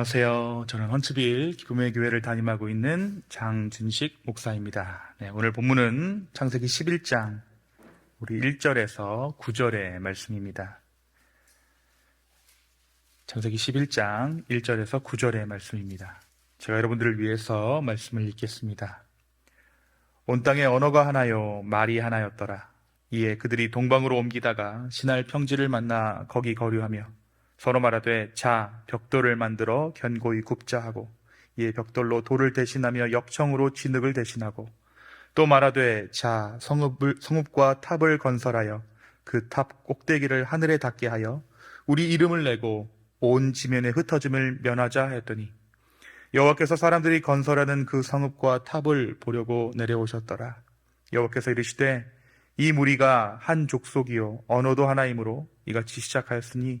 안녕하세요. 저는 헌츠빌 기쁨의 교회를 담임하고 있는 장진식 목사입니다. 네, 오늘 본문은 창세기 11장 우리 1절에서 9절의 말씀입니다. 창세기 11장 1절에서 9절의 말씀입니다. 제가 여러분들을 위해서 말씀을 읽겠습니다. 온 땅에 언어가 하나요, 말이 하나였더라. 이에 그들이 동방으로 옮기다가 신할 평지를 만나 거기 거류하며 서로 말하되 자 벽돌을 만들어 견고히 굽자 하고 이에 벽돌로 돌을 대신하며 역청으로 진흙을 대신하고 또 말하되 자 성읍을, 성읍과 탑을 건설하여 그 탑 꼭대기를 하늘에 닿게 하여 우리 이름을 내고 온 지면에 흩어짐을 면하자 했더니 여호와께서 사람들이 건설하는 그 성읍과 탑을 보려고 내려오셨더라. 여호와께서 이르시되 이 무리가 한 족속이요 언어도 하나이므로 이같이 시작하였으니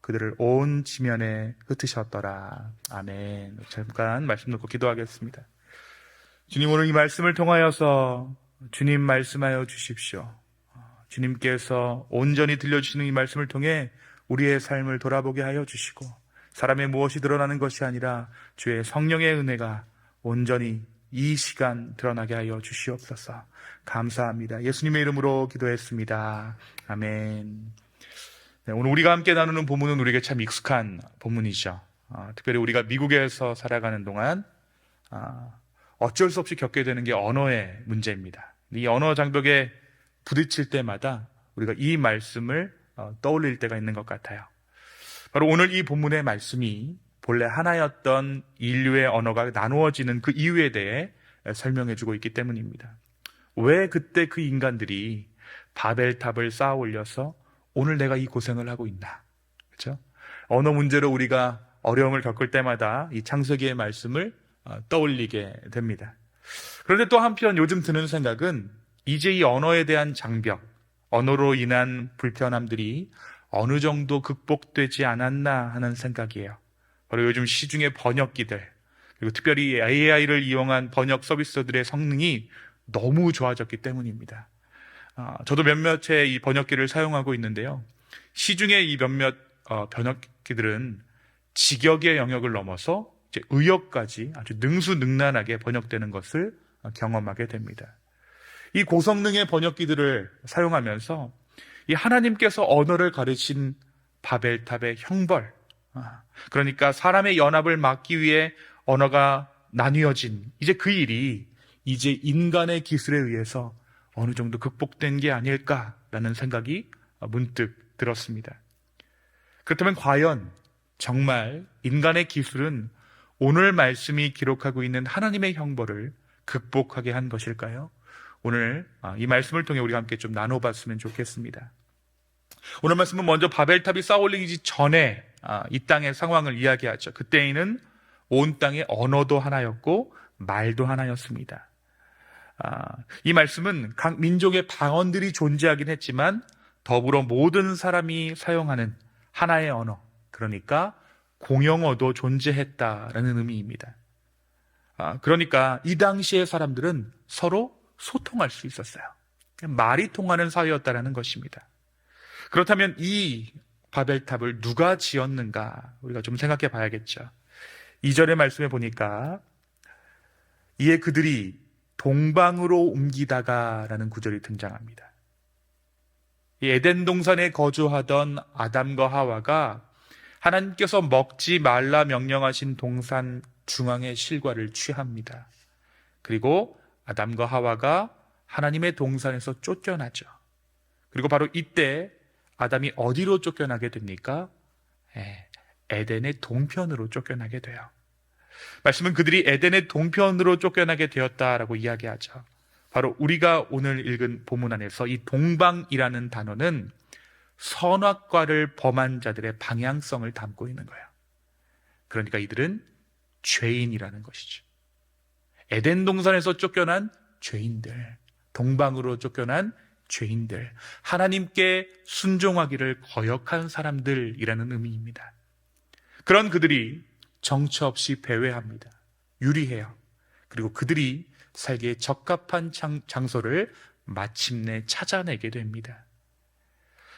그들을 온 지면에 흩으셨더라. 아멘. 잠깐 말씀 놓고 기도하겠습니다. 주님 오늘 이 말씀을 통하여서 주님 말씀하여 주십시오. 주님께서 온전히 들려주시는 이 말씀을 통해 우리의 삶을 돌아보게 하여 주시고 사람의 무엇이 드러나는 것이 아니라 주의 성령의 은혜가 온전히 이 시간 드러나게 하여 주시옵소서. 감사합니다. 예수님의 이름으로 기도했습니다. 아멘. 네, 오늘 우리가 함께 나누는 본문은 우리에게 참 익숙한 본문이죠. 어, 특별히 우리가 미국에서 살아가는 동안 어, 어쩔 수 없이 겪게 되는 게 언어의 문제입니다. 이 언어 장벽에 부딪힐 때마다 우리가 이 말씀을 어, 떠올릴 때가 있는 것 같아요. 바로 오늘 이 본문의 말씀이 본래 하나였던 인류의 언어가 나누어지는 그 이유에 대해 설명해주고 있기 때문입니다. 왜 그때 그 인간들이 바벨탑을 쌓아 올려서 오늘 내가 이 고생을 하고 있나? 그렇죠? 언어 문제로 우리가 어려움을 겪을 때마다 이 창세기의 말씀을 어, 떠올리게 됩니다. 그런데 또 한편 요즘 드는 생각은 이제 이 언어에 대한 장벽, 언어로 인한 불편함들이 어느 정도 극복되지 않았나 하는 생각이에요. 바로 요즘 시중의 번역기들, 그리고 특별히 AI를 이용한 번역 서비스들의 성능이 너무 좋아졌기 때문입니다. 어, 저도 몇몇의 이 번역기를 사용하고 있는데요. 시중의 이 몇몇 어, 번역기들은 직역의 영역을 넘어서 이제 의역까지 아주 능수능란하게 번역되는 것을 어, 경험하게 됩니다. 이 고성능의 번역기들을 사용하면서 이 하나님께서 언어를 가르친 바벨탑의 형벌, 아, 그러니까 사람의 연합을 막기 위해 언어가 나뉘어진 이제 그 일이 이제 인간의 기술에 의해서 어느 정도 극복된 게 아닐까라는 생각이 문득 들었습니다. 그렇다면 과연 정말 인간의 기술은 오늘 말씀이 기록하고 있는 하나님의 형벌을 극복하게 한 것일까요? 오늘 아, 이 말씀을 통해 우리가 함께 좀 나눠봤으면 좋겠습니다. 오늘 말씀은 먼저 바벨탑이 쌓아올리기 전에 아, 이 땅의 상황을 이야기하죠. 그때에는 온 땅의 언어도 하나였고 말도 하나였습니다. 아, 이 말씀은 각 민족의 방언들이 존재하긴 했지만 더불어 모든 사람이 사용하는 하나의 언어, 그러니까 공용어도 존재했다라는 의미입니다. 아, 그러니까 이 당시의 사람들은 서로 소통할 수 있었어요. 말이 통하는 사회였다라는 것입니다. 그렇다면 이 바벨탑을 누가 지었는가 우리가 좀 생각해 봐야겠죠. 2절의 말씀에 보니까 이에 그들이 동방으로 옮기다가라는 구절이 등장합니다. 이 에덴 동산에 거주하던 아담과 하와가 하나님께서 먹지 말라 명령하신 동산 중앙의 실과를 취합니다. 그리고 아담과 하와가 하나님의 동산에서 쫓겨나죠. 그리고 바로 이때 아담이 어디로 쫓겨나게 됩니까? 예, 에덴의 동편으로 쫓겨나게 돼요. 말씀은 그들이 에덴의 동편으로 쫓겨나게 되었다라고 이야기하죠. 바로 우리가 오늘 읽은 본문 안에서 이 동방이라는 단어는 선악과를 범한 자들의 방향성을 담고 있는 거예요. 그러니까 이들은 죄인이라는 것이죠. 에덴 동산에서 쫓겨난 죄인들, 동방으로 쫓겨난 죄인들, 하나님께 순종하기를 거역한 사람들이라는 의미입니다. 그런 그들이 정처 없이 배회합니다. 유리해요. 그리고 그들이 살기에 적합한 장, 장소를 마침내 찾아내게 됩니다.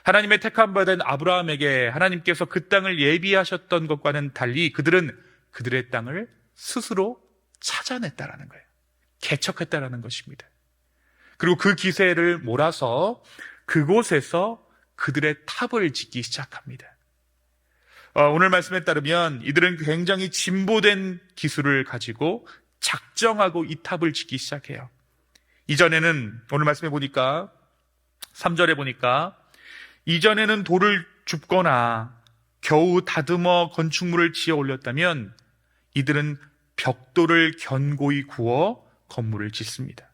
하나님의 택함 받은 아브라함에게 하나님께서 그 땅을 예비하셨던 것과는 달리 그들은 그들의 땅을 스스로 찾아냈다라는 거예요. 개척했다라는 것입니다. 그리고 그 기세를 몰아서 그곳에서 그들의 탑을 짓기 시작합니다. 어, 오늘 말씀에 따르면 이들은 굉장히 진보된 기술을 가지고 작정하고 이 탑을 짓기 시작해요. 이전에는 오늘 말씀해 보니까 3절에 보니까 이전에는 돌을 줍거나 겨우 다듬어 건축물을 지어 올렸다면 이들은 벽돌을 견고히 구워 건물을 짓습니다.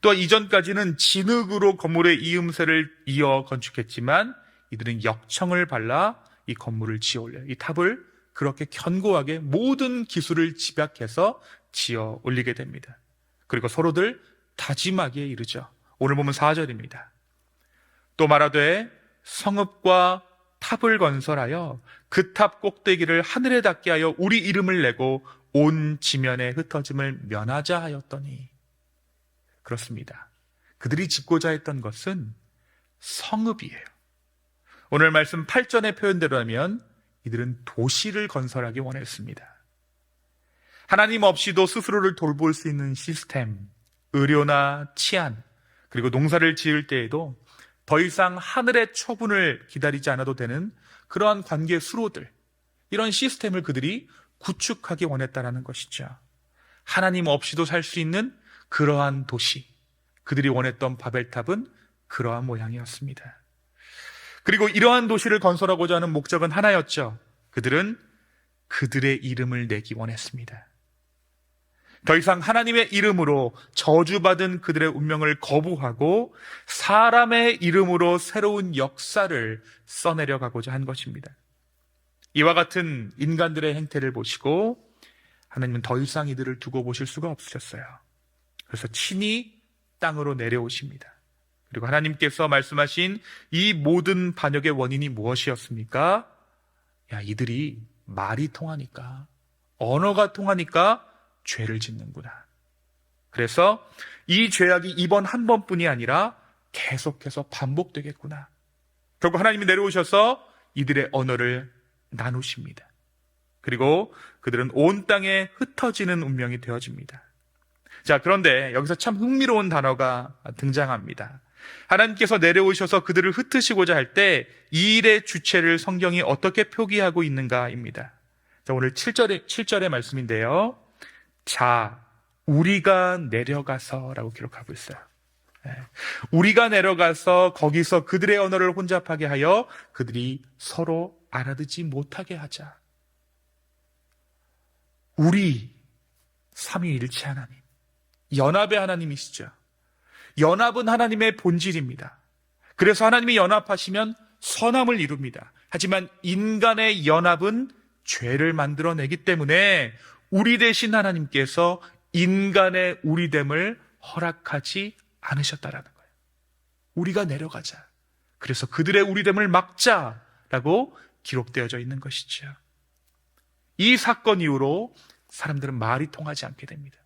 또 이전까지는 진흙으로 건물의 이음새를 이어 건축했지만 이들은 역청을 발라 이 건물을 지어 올려요. 이 탑을 그렇게 견고하게 모든 기술을 집약해서 지어 올리게 됩니다. 그리고 서로들 다짐하기에 이르죠. 오늘 보면 4절입니다. 또 말하되 성읍과 탑을 건설하여 그 탑 꼭대기를 하늘에 닿게 하여 우리 이름을 내고 온 지면에 흩어짐을 면하자 하였더니 그렇습니다. 그들이 짓고자 했던 것은 성읍이에요. 오늘 말씀 8전의 표현대로라면 이들은 도시를 건설하기 원했습니다. 하나님 없이도 스스로를 돌볼 수 있는 시스템, 의료나 치안, 그리고 농사를 지을 때에도 더 이상 하늘의 처분을 기다리지 않아도 되는 그러한 관계 수로들, 이런 시스템을 그들이 구축하기 원했다라는 것이죠. 하나님 없이도 살 수 있는 그러한 도시, 그들이 원했던 바벨탑은 그러한 모양이었습니다. 그리고 이러한 도시를 건설하고자 하는 목적은 하나였죠. 그들은 그들의 이름을 내기 원했습니다. 더 이상 하나님의 이름으로 저주받은 그들의 운명을 거부하고 사람의 이름으로 새로운 역사를 써내려 가고자 한 것입니다. 이와 같은 인간들의 행태를 보시고 하나님은 더 이상 이들을 두고 보실 수가 없으셨어요. 그래서 친히 땅으로 내려오십니다. 그리고 하나님께서 말씀하신 이 모든 반역의 원인이 무엇이었습니까? 야, 이들이 말이 통하니까, 언어가 통하니까 죄를 짓는구나. 그래서 이 죄악이 이번 한 번뿐이 아니라 계속해서 반복되겠구나. 결국 하나님이 내려오셔서 이들의 언어를 나누십니다. 그리고 그들은 온 땅에 흩어지는 운명이 되어집니다. 자, 그런데 여기서 참 흥미로운 단어가 등장합니다. 하나님께서 내려오셔서 그들을 흩으시고자 할 때 이 일의 주체를 성경이 어떻게 표기하고 있는가입니다. 자, 오늘 7절의, 7절의 말씀인데요. 자, 우리가 내려가서라고 기록하고 있어요. 네. 우리가 내려가서 거기서 그들의 언어를 혼잡하게 하여 그들이 서로 알아듣지 못하게 하자. 우리 삼위일체 하나님, 연합의 하나님이시죠. 연합은 하나님의 본질입니다. 그래서 하나님이 연합하시면 선함을 이룹니다. 하지만 인간의 연합은 죄를 만들어내기 때문에 우리 대신 하나님께서 인간의 우리됨을 허락하지 않으셨다라는 거예요. 우리가 내려가자. 그래서 그들의 우리됨을 막자라고 기록되어져 있는 것이죠. 이 사건 이후로 사람들은 말이 통하지 않게 됩니다.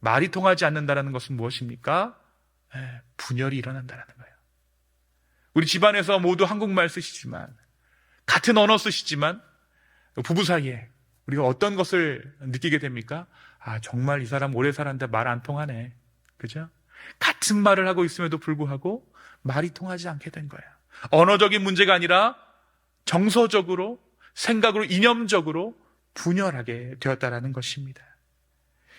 말이 통하지 않는다는 것은 무엇입니까? 예, 분열이 일어난다는 거예요. 우리 집안에서 모두 한국말 쓰시지만, 같은 언어 쓰시지만, 부부 사이에 우리가 어떤 것을 느끼게 됩니까? 아, 정말 이 사람 오래 살았는데 말 안 통하네. 그죠? 같은 말을 하고 있음에도 불구하고 말이 통하지 않게 된 거예요. 언어적인 문제가 아니라 정서적으로, 생각으로, 이념적으로 분열하게 되었다라는 것입니다.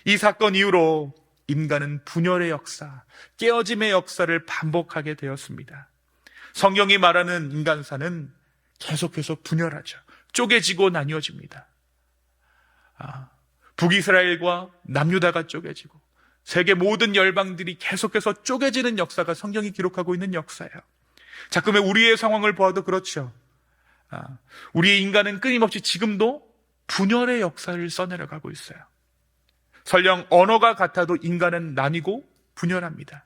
이 사건 이후로 인간은 분열의 역사, 깨어짐의 역사를 반복하게 되었습니다. 성경이 말하는 인간사는 계속해서 분열하죠. 쪼개지고 나뉘어집니다. 아, 북이스라엘과 남유다가 쪼개지고 세계 모든 열방들이 계속해서 쪼개지는 역사가 성경이 기록하고 있는 역사예요. 자꾸의 우리의 상황을 보아도 그렇죠. 아, 우리의 인간은 끊임없이 지금도 분열의 역사를 써내려가고 있어요. 설령 언어가 같아도 인간은 나뉘고 분열합니다.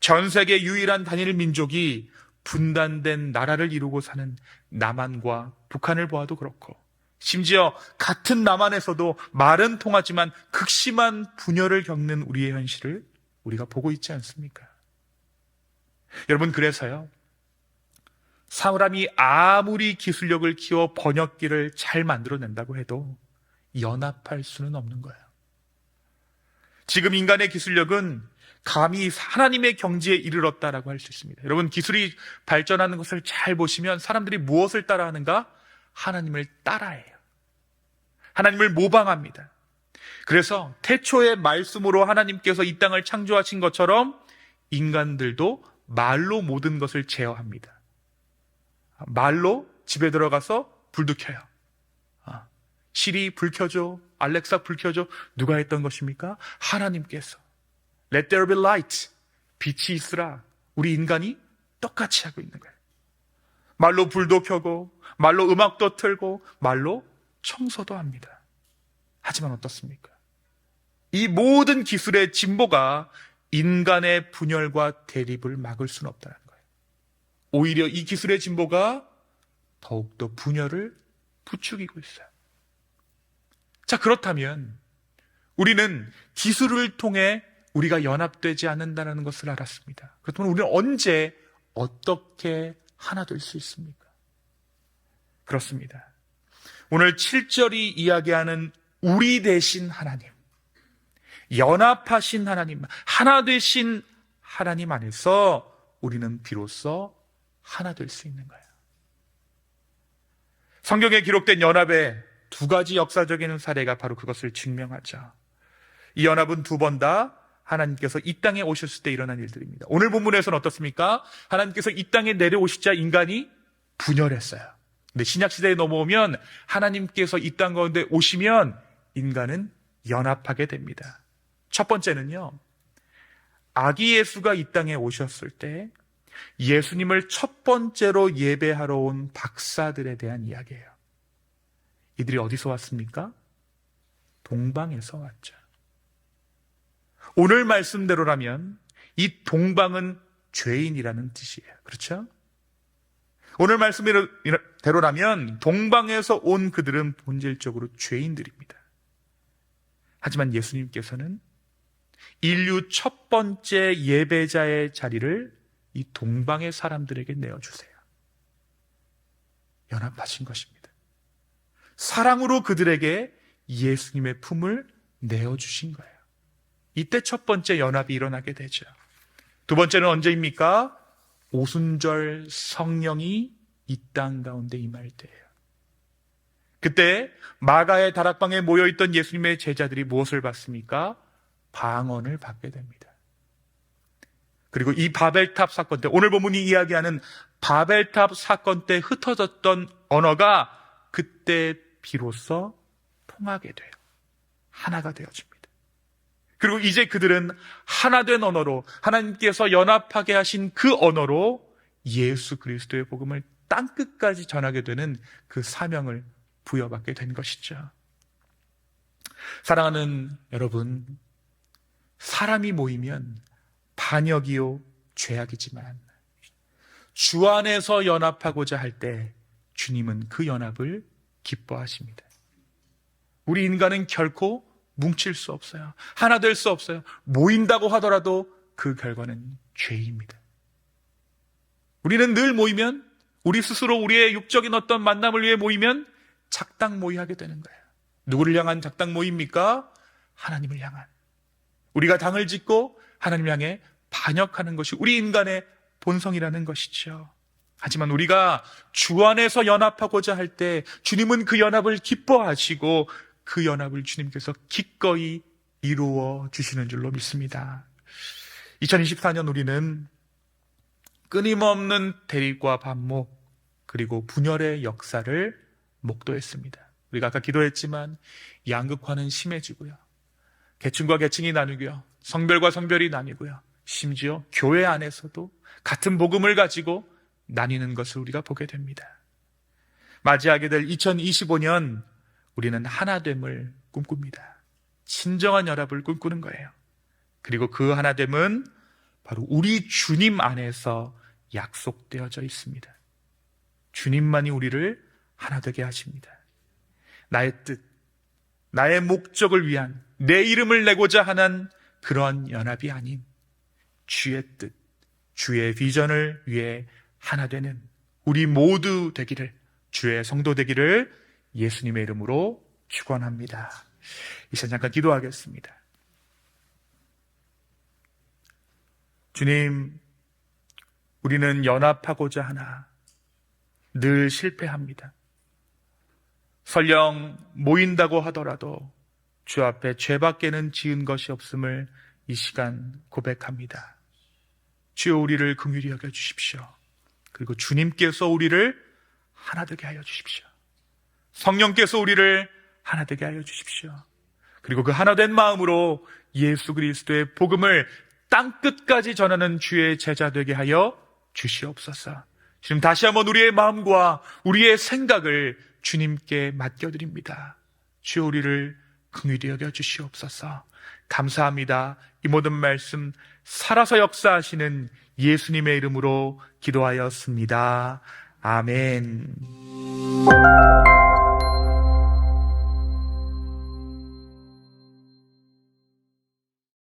전 세계 유일한 단일 민족이 분단된 나라를 이루고 사는 남한과 북한을 보아도 그렇고 심지어 같은 남한에서도 말은 통하지만 극심한 분열을 겪는 우리의 현실을 우리가 보고 있지 않습니까? 여러분 그래서요. 사람이 아무리 기술력을 키워 번역기를 잘 만들어낸다고 해도 연합할 수는 없는 거예요. 지금 인간의 기술력은 감히 하나님의 경지에 이르렀다라고 할 수 있습니다. 여러분 기술이 발전하는 것을 잘 보시면 사람들이 무엇을 따라하는가? 하나님을 따라해요. 하나님을 모방합니다. 그래서 태초의 말씀으로 하나님께서 이 땅을 창조하신 것처럼 인간들도 말로 모든 것을 제어합니다. 말로 집에 들어가서 불도 켜요. 아, 시리 불 켜줘, 알렉사 불 켜줘. 누가 했던 것입니까? 하나님께서. Let there be light. 빛이 있으라. 우리 인간이 똑같이 하고 있는 거예요. 말로 불도 켜고, 말로 음악도 틀고, 말로 청소도 합니다. 하지만 어떻습니까? 이 모든 기술의 진보가 인간의 분열과 대립을 막을 수는 없다는 거예요. 오히려 이 기술의 진보가 더욱더 분열을 부추기고 있어요. 자, 그렇다면 우리는 기술을 통해 우리가 연합되지 않는다는 것을 알았습니다. 그렇다면 우리는 언제 어떻게 하나 될 수 있습니까? 그렇습니다. 오늘 7절이 이야기하는 우리 대신 하나님, 연합하신 하나님, 하나 되신 하나님 안에서 우리는 비로소 하나 될 수 있는 거예요. 성경에 기록된 연합의 두 가지 역사적인 사례가 바로 그것을 증명하죠. 이 연합은 두 번 다 하나님께서 이 땅에 오셨을 때 일어난 일들입니다. 오늘 본문에서는 어떻습니까? 하나님께서 이 땅에 내려오시자 인간이 분열했어요. 근데 신약 시대에 넘어오면 하나님께서 이 땅 가운데 오시면 인간은 연합하게 됩니다. 첫 번째는요. 아기 예수가 이 땅에 오셨을 때 예수님을 첫 번째로 예배하러 온 박사들에 대한 이야기예요. 이들이 어디서 왔습니까? 동방에서 왔죠. 오늘 말씀대로라면 이 동방은 죄인이라는 뜻이에요. 그렇죠? 오늘 말씀대로라면 동방에서 온 그들은 본질적으로 죄인들입니다. 하지만 예수님께서는 인류 첫 번째 예배자의 자리를 이 동방의 사람들에게 내어주세요. 연합하신 것입니다. 사랑으로 그들에게 예수님의 품을 내어주신 거예요. 이때 첫 번째 연합이 일어나게 되죠. 두 번째는 언제입니까? 오순절 성령이 이 땅 가운데 임할 때예요. 그때 마가의 다락방에 모여있던 예수님의 제자들이 무엇을 받습니까? 방언을 받게 됩니다. 그리고 이 바벨탑 사건 때 오늘 본문이 이야기하는 바벨탑 사건 때 흩어졌던 언어가 그때 비로소 통하게 돼요. 하나가 되어집니다. 그리고 이제 그들은 하나 된 언어로 하나님께서 연합하게 하신 그 언어로 예수 그리스도의 복음을 땅 끝까지 전하게 되는 그 사명을 부여받게 된 것이죠. 사랑하는 여러분, 사람이 모이면 반역이요 죄악이지만 주 안에서 연합하고자 할 때 주님은 그 연합을 기뻐하십니다. 우리 인간은 결코 뭉칠 수 없어요. 하나 될 수 없어요. 모인다고 하더라도 그 결과는 죄입니다. 우리는 늘 모이면 우리 스스로 우리의 육적인 어떤 만남을 위해 모이면 작당 모의하게 되는 거예요. 누구를 향한 작당 모입니까? 하나님을 향한. 우리가 당을 짓고 하나님을 향해 반역하는 것이 우리 인간의 본성이라는 것이죠. 하지만 우리가 주 안에서 연합하고자 할 때 주님은 그 연합을 기뻐하시고 그 연합을 주님께서 기꺼이 이루어 주시는 줄로 믿습니다. 2024년 우리는 끊임없는 대립과 반목 그리고 분열의 역사를 목도했습니다. 우리가 아까 기도했지만 양극화는 심해지고요. 계층과 계층이 나누고요. 성별과 성별이 나뉘고요. 심지어 교회 안에서도 같은 복음을 가지고 나뉘는 것을 우리가 보게 됩니다. 맞이하게 될 2025년 우리는 하나됨을 꿈꿉니다. 진정한 연합을 꿈꾸는 거예요. 그리고 그 하나됨은 바로 우리 주님 안에서 약속되어져 있습니다. 주님만이 우리를 하나 되게 하십니다. 나의 뜻, 나의 목적을 위한 내 이름을 내고자 하는 그런 연합이 아닌 주의 뜻, 주의 비전을 위해 하나 되는 우리 모두 되기를 주의 성도 되기를 예수님의 이름으로 축원합니다. 이 시간 잠깐 기도하겠습니다. 주님, 우리는 연합하고자 하나 늘 실패합니다. 설령 모인다고 하더라도 주 앞에 죄밖에는 지은 것이 없음을 이 시간 고백합니다. 주여 우리를 긍휼히 여겨 주십시오. 그리고 주님께서 우리를 하나 되게 하여 주십시오. 성령께서 우리를 하나 되게 하여 주십시오. 그리고 그 하나 된 마음으로 예수 그리스도의 복음을 땅 끝까지 전하는 주의 제자 되게 하여 주시옵소서. 지금 다시 한번 우리의 마음과 우리의 생각을 주님께 맡겨드립니다. 주여 우리를 긍휼히 여겨 주시옵소서. 감사합니다. 이 모든 말씀 살아서 역사하시는 예수님의 이름으로 기도하였습니다. 아멘.